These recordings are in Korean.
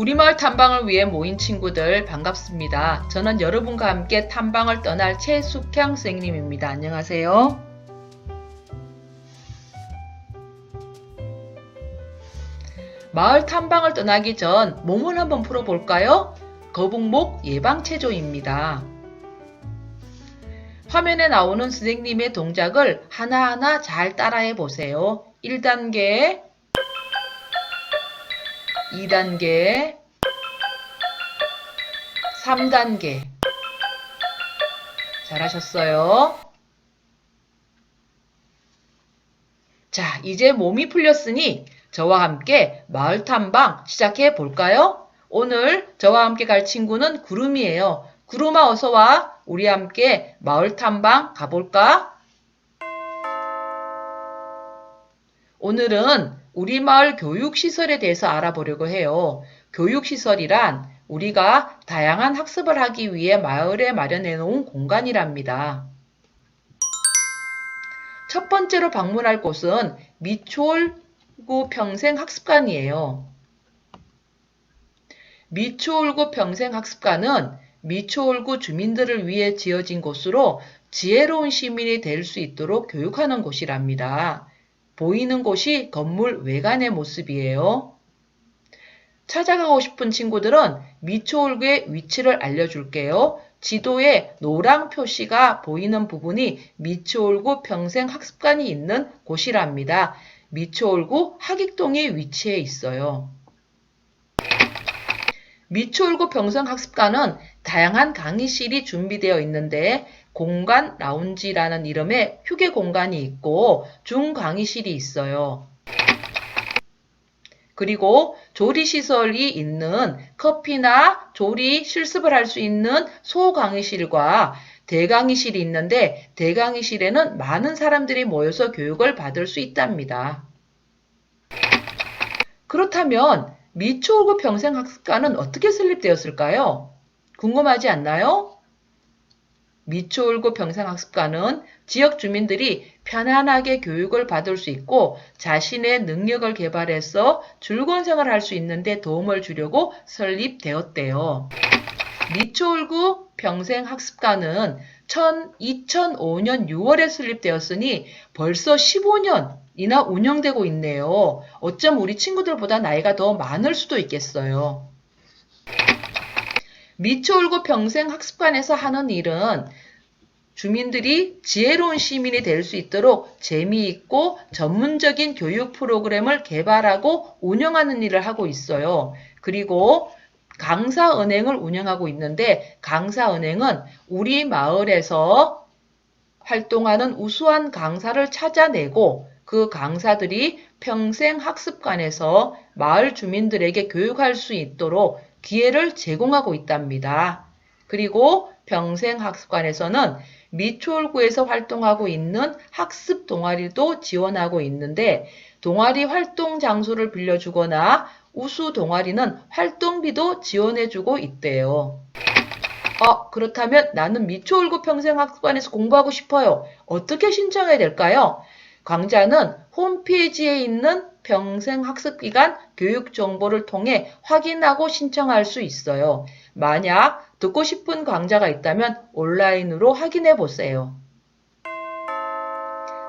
우리 마을 탐방을 위해 모인 친구들 반갑습니다. 저는 여러분과 함께 탐방을 떠날 최숙향 선생님입니다. 안녕하세요. 마을 탐방을 떠나기 전 몸을 한번 풀어볼까요? 거북목 예방체조입니다. 화면에 나오는 선생님의 동작을 하나하나 잘 따라해 보세요. 1단계, 2단계, 3단계. 잘하셨어요. 자, 이제 몸이 풀렸으니 저와 함께 마을 탐방 시작해 볼까요? 오늘 저와 함께 갈 친구는 구름이에요. 구름아 어서 와. 우리 함께 마을 탐방 가볼까? 오늘은 우리 마을 교육시설에 대해서 알아보려고 해요. 교육시설이란 우리가 다양한 학습을 하기 위해 마을에 마련해 놓은 공간이랍니다. 첫 번째로 방문할 곳은 미추홀구 평생학습관이에요. 미추홀구 평생학습관은 미추홀구 주민들을 위해 지어진 곳으로 지혜로운 시민이 될 수 있도록 교육하는 곳이랍니다. 보이는 곳이 건물 외관의 모습이에요. 찾아가고 싶은 친구들은 미추홀구의 위치를 알려줄게요. 지도에 노랑 표시가 보이는 부분이 미추홀구 평생 학습관이 있는 곳이랍니다. 미추홀구 하익동에 위치해 있어요. 미추홀구 평생 학습관은 다양한 강의실이 준비되어 있는데 공간 라운지라는 이름의 휴게 공간이 있고 중 강의실이 있어요. 그리고 조리 시설이 있는 커피나 조리 실습을 할 수 있는 소강의실과 대강의실이 있는데 대강의실에는 많은 사람들이 모여서 교육을 받을 수 있답니다. 그렇다면 미추홀구 평생학습관은 어떻게 설립되었을까요? 궁금하지 않나요? 미추홀구 평생학습관은 지역 주민들이 편안하게 교육을 받을 수 있고 자신의 능력을 개발해서 즐거운 생활을 할 수 있는데 도움을 주려고 설립되었대요. 미추홀구 평생학습관은 2005년 6월에 설립되었으니 벌써 15년이나 운영되고 있네요. 어쩜 우리 친구들보다 나이가 더 많을 수도 있겠어요. 미추홀구 평생 학습관에서 하는 일은 주민들이 지혜로운 시민이 될 수 있도록 재미있고 전문적인 교육 프로그램을 개발하고 운영하는 일을 하고 있어요. 그리고 강사은행을 운영하고 있는데 강사은행은 우리 마을에서 활동하는 우수한 강사를 찾아내고 그 강사들이 평생 학습관에서 마을 주민들에게 교육할 수 있도록 기회를 제공하고 있답니다. 그리고 평생학습관에서는 미추홀구에서 활동하고 있는 학습 동아리도 지원하고 있는데 동아리 활동 장소를 빌려주거나 우수 동아리는 활동비도 지원해주고 있대요. 어, 그렇다면 나는 미추홀구 평생학습관에서 공부하고 싶어요. 어떻게 신청해야 될까요? 강좌는 홈페이지에 있는 평생학습기관 교육 정보를 통해 확인하고 신청할 수 있어요. 만약 듣고 싶은 강좌가 있다면 온라인으로 확인해 보세요.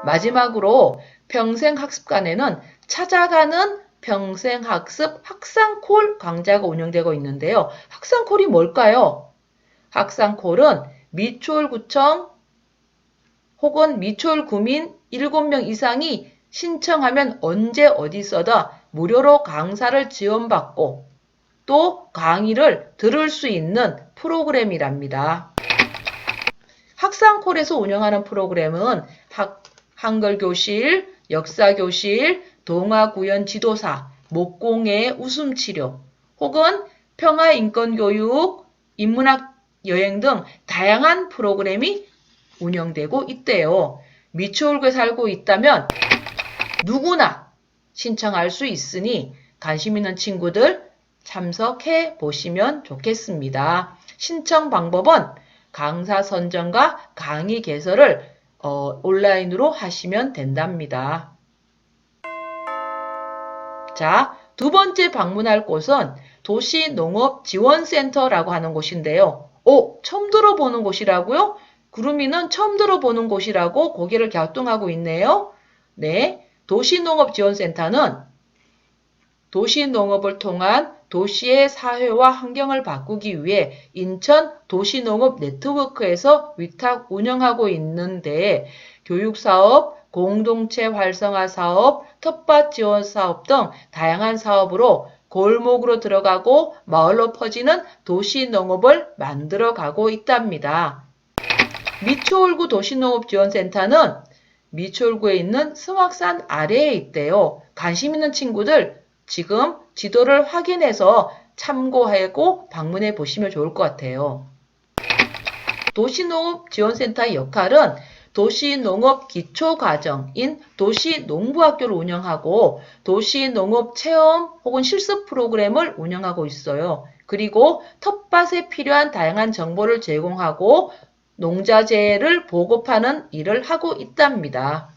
마지막으로 평생학습관에는 찾아가는 평생학습 학상콜 강좌가 운영되고 있는데요. 학상콜이 뭘까요? 학상콜은 미추홀구청 혹은 미추홀구민 7명 이상이 신청하면 언제 어디서다 무료로 강사를 지원받고 또 강의를 들을 수 있는 프로그램이랍니다. 학상콜에서 운영하는 프로그램은 학, 한글교실, 역사교실, 동아구연 지도사, 목공의 웃음치료, 혹은 평화인권교육, 인문학 여행 등 다양한 프로그램이 운영되고 있대요. 미추홀구에 살고 있다면 누구나 신청할 수 있으니 관심 있는 친구들 참석해 보시면 좋겠습니다. 신청 방법은 강사 선정과 강의 개설을 어, 온라인으로 하시면 된답니다. 자, 두 번째 방문할 곳은 도시농업지원센터라고 하는 곳인데요. 오, 처음 들어보는 곳이라고요? 구름이는 처음 들어보는 곳이라고 고개를 갸우뚱하고 있네요. 네, 도시농업지원센터는 도시농업을 통한 도시의 사회와 환경을 바꾸기 위해 인천 도시농업 네트워크에서 위탁 운영하고 있는데 교육사업, 공동체 활성화 사업, 텃밭 지원 사업 등 다양한 사업으로 골목으로 들어가고 마을로 퍼지는 도시농업을 만들어가고 있답니다. 미추홀구 도시농업지원센터는 미추홀구에 있는 승악산 아래에 있대요. 관심 있는 친구들 지금 지도를 확인해서 참고하고 방문해 보시면 좋을 것 같아요. 도시농업 지원센터의 역할은 도시농업 기초과정인 도시농부학교를 운영하고 도시농업 체험 혹은 실습 프로그램을 운영하고 있어요. 그리고 텃밭에 필요한 다양한 정보를 제공하고 농자재를 보급하는 일을 하고 있답니다.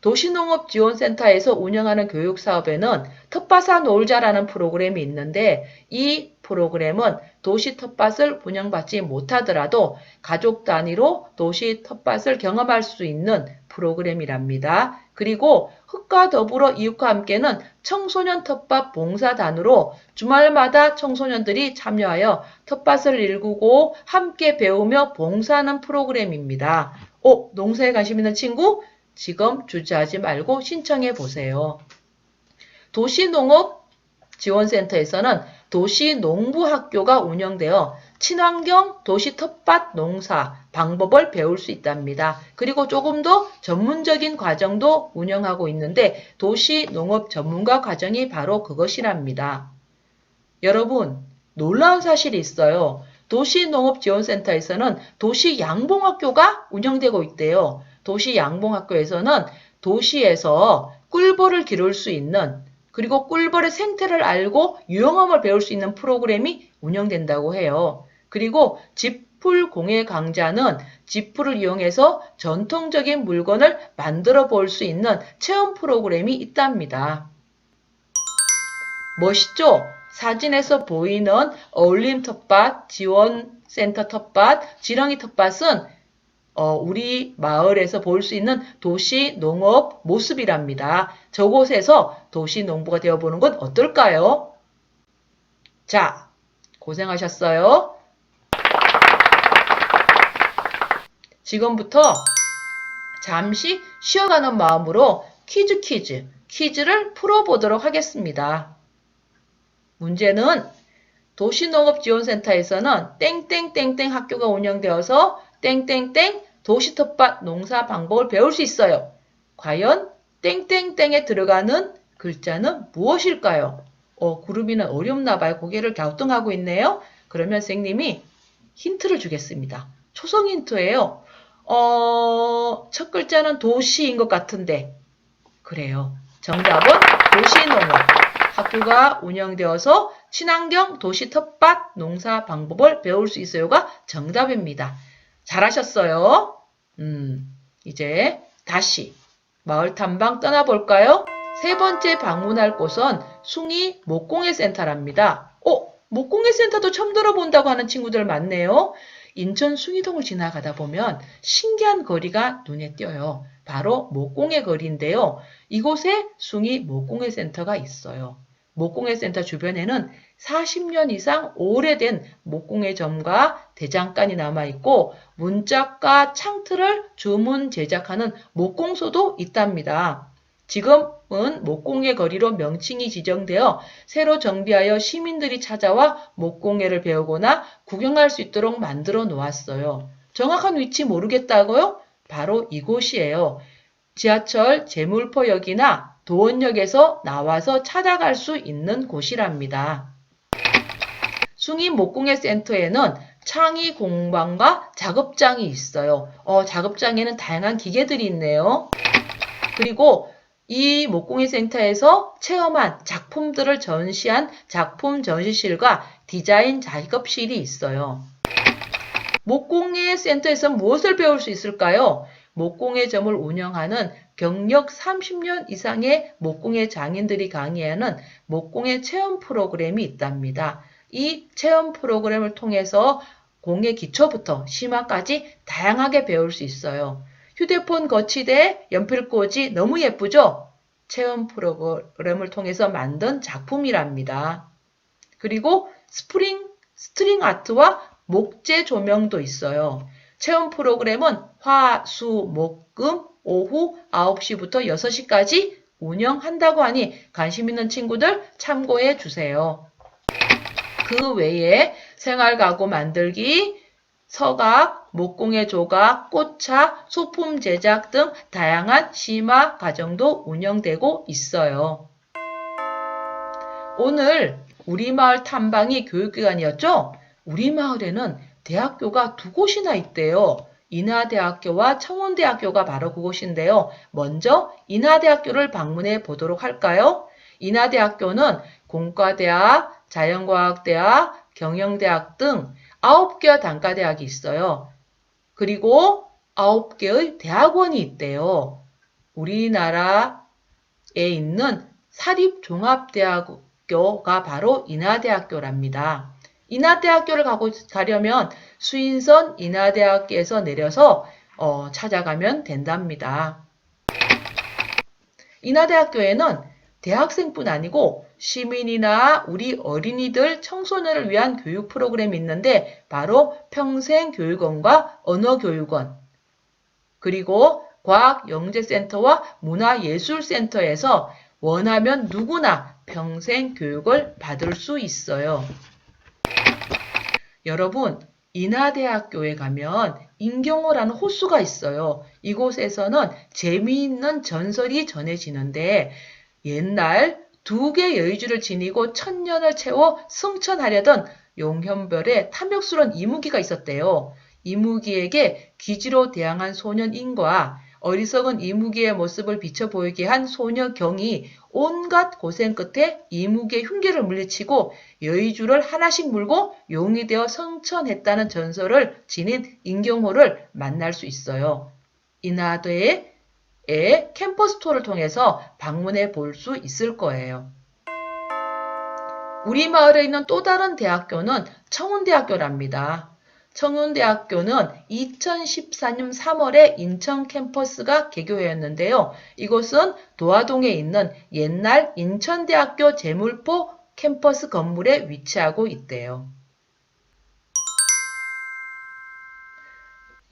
도시농업지원센터에서 운영하는 교육사업에는 텃밭아 놀자라는 프로그램이 있는데 이 프로그램은 도시 텃밭을 분양받지 못하더라도 가족 단위로 도시 텃밭을 경험할 수 있는 프로그램이랍니다. 그리고 흙과 더불어 이웃과 함께는 청소년 텃밭 봉사단으로 주말마다 청소년들이 참여하여 텃밭을 일구고 함께 배우며 봉사하는 프로그램입니다. 오, 농사에 관심 있는 친구? 지금 주저하지 말고 신청해 보세요. 도시농업 지원센터에서는 도시 농부학교가 운영되어 친환경 도시 텃밭 농사 방법을 배울 수 있답니다. 그리고 조금 더 전문적인 과정도 운영하고 있는데 도시 농업 전문가 과정이 바로 그것이랍니다. 여러분, 놀라운 사실이 있어요. 도시농업지원센터에서는 도시양봉학교가 운영되고 있대요. 도시양봉학교에서는 도시에서 꿀벌을 기를 수 있는 그리고 꿀벌의 생태를 알고 유용함을 배울 수 있는 프로그램이 운영된다고 해요. 그리고 지풀 공예 강좌는 지풀을 이용해서 전통적인 물건을 만들어 볼 수 있는 체험 프로그램이 있답니다. 멋있죠? 사진에서 보이는 어울림 텃밭, 지원센터 텃밭, 지렁이 텃밭은 어, 우리 마을에서 볼 수 있는 도시 농업 모습이랍니다. 저곳에서 도시 농부가 되어보는 건 어떨까요? 자, 고생하셨어요. 지금부터 잠시 쉬어가는 마음으로 퀴즈 퀴즈, 퀴즈를 풀어보도록 하겠습니다. 문제는 도시농업지원센터에서는 땡땡땡땡 학교가 운영되어서 땡땡땡 도시텃밭 농사 방법을 배울 수 있어요. 과연 땡땡땡에 들어가는 글자는 무엇일까요? 어, 구름이는 어렵나 봐요. 고개를 갸우뚱하고 있네요. 그러면 선생님이 힌트를 주겠습니다. 초성 힌트예요. 어, 첫 글자는 도시인 것 같은데. 그래요. 정답은 도시농업. 학교가 운영되어서 친환경 도시 텃밭 농사 방법을 배울 수 있어요가 정답입니다. 잘하셨어요. 음, 이제 다시 마을 탐방 떠나볼까요? 세 번째 방문할 곳은 숭이 목공예 센터랍니다. 어, 목공예 센터도 처음 들어본다고 하는 친구들 많네요. 인천 숭이동을 지나가다 보면 신기한 거리가 눈에 띄어요. 바로 목공예 거리인데요. 이곳에 숭이 목공예 센터가 있어요. 목공예 센터 주변에는 40년 이상 오래된 목공예 점과 대장간이 남아있고 문짝과 창틀을 주문 제작하는 목공소도 있답니다. 지금은 목공예 거리로 명칭이 지정되어 새로 정비하여 시민들이 찾아와 목공예를 배우거나 구경할 수 있도록 만들어 놓았어요. 정확한 위치 모르겠다고요? 바로 이곳이에요. 지하철 제물포역이나 도원역에서 나와서 찾아갈 수 있는 곳이랍니다. 숭이 목공예 센터에는 창의 공방과 작업장이 있어요. 어, 작업장에는 다양한 기계들이 있네요. 그리고 이 목공예 센터에서 체험한 작품들을 전시한 작품 전시실과 디자인 작업실이 있어요. 목공예 센터에서 무엇을 배울 수 있을까요? 목공예 점을 운영하는 경력 30년 이상의 목공예 장인들이 강의하는 목공예 체험 프로그램이 있답니다. 이 체험 프로그램을 통해서 공예 기초부터 심화까지 다양하게 배울 수 있어요. 휴대폰 거치대, 연필꽂이 너무 예쁘죠? 체험 프로그램을 통해서 만든 작품이랍니다. 그리고 스프링, 스트링 아트와 목재 조명도 있어요. 체험 프로그램은 화, 수, 목, 금, 오후 9시부터 6시까지 운영한다고 하니 관심 있는 친구들 참고해 주세요. 그 외에 생활가구 만들기, 서각, 목공예 조각, 꽃차, 소품 제작 등 다양한 심화 과정도 운영되고 있어요. 오늘 우리 마을 탐방이 교육기관이었죠? 우리 마을에는 대학교가 두 곳이나 있대요. 인하대학교와 청운대학교가 바로 그곳인데요. 먼저 인하대학교를 방문해 보도록 할까요? 인하대학교는 공과대학, 자연과학대학, 경영대학 등 9개의 단과대학이 있어요. 그리고 9개의 대학원이 있대요. 우리나라에 있는 사립종합대학교가 바로 인하대학교랍니다. 인하대학교를 가고, 가려면 수인선 인하대학교에서 내려서 어, 찾아가면 된답니다. 인하대학교에는 대학생뿐 아니고 시민이나 우리 어린이들, 청소년을 위한 교육 프로그램이 있는데 바로 평생교육원과 언어교육원 그리고 과학영재센터와 문화예술센터에서 원하면 누구나 평생교육을 받을 수 있어요. 여러분, 인하대학교에 가면 인경호라는 호수가 있어요. 이곳에서는 재미있는 전설이 전해지는데 옛날 두 개의 여의주를 지니고 천년을 채워 승천하려던 용현별의 탐욕스러운 이무기가 있었대요. 이무기에게 기지로 대항한 소년 인과 어리석은 이무기의 모습을 비춰 보이게 한 소녀 경이 온갖 고생 끝에 이무기의 흉기를 물리치고 여의주를 하나씩 물고 용이 되어 성천했다는 전설을 지닌 인경호를 만날 수 있어요. 인하대의 캠퍼스 투어를 통해서 방문해 볼 수 있을 거예요. 우리 마을에 있는 또 다른 대학교는 청운대학교랍니다. 청운대학교는 2014년 3월에 인천 캠퍼스가 개교했는데요. 이곳은 도화동에 있는 옛날 인천대학교 제물포 캠퍼스 건물에 위치하고 있대요.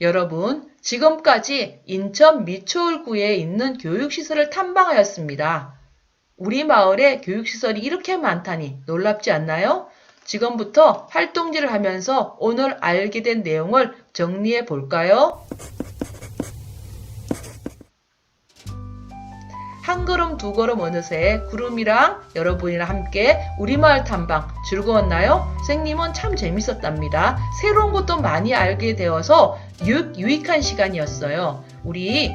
여러분, 지금까지 인천 미추홀구에 있는 교육시설을 탐방하였습니다. 우리 마을에 교육시설이 이렇게 많다니 놀랍지 않나요? 지금부터 활동지를 하면서 오늘 알게 된 내용을 정리해 볼까요? 한 걸음 두 걸음 어느새 구름이랑 여러분이랑 함께 우리 마을 탐방 즐거웠나요? 선생님은 참 재밌었답니다. 새로운 것도 많이 알게 되어서 유, 유익한 시간이었어요. 우리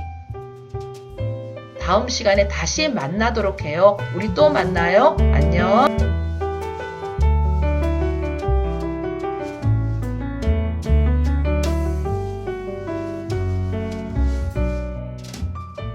다음 시간에 다시 만나도록 해요. 우리 또 만나요. 안녕.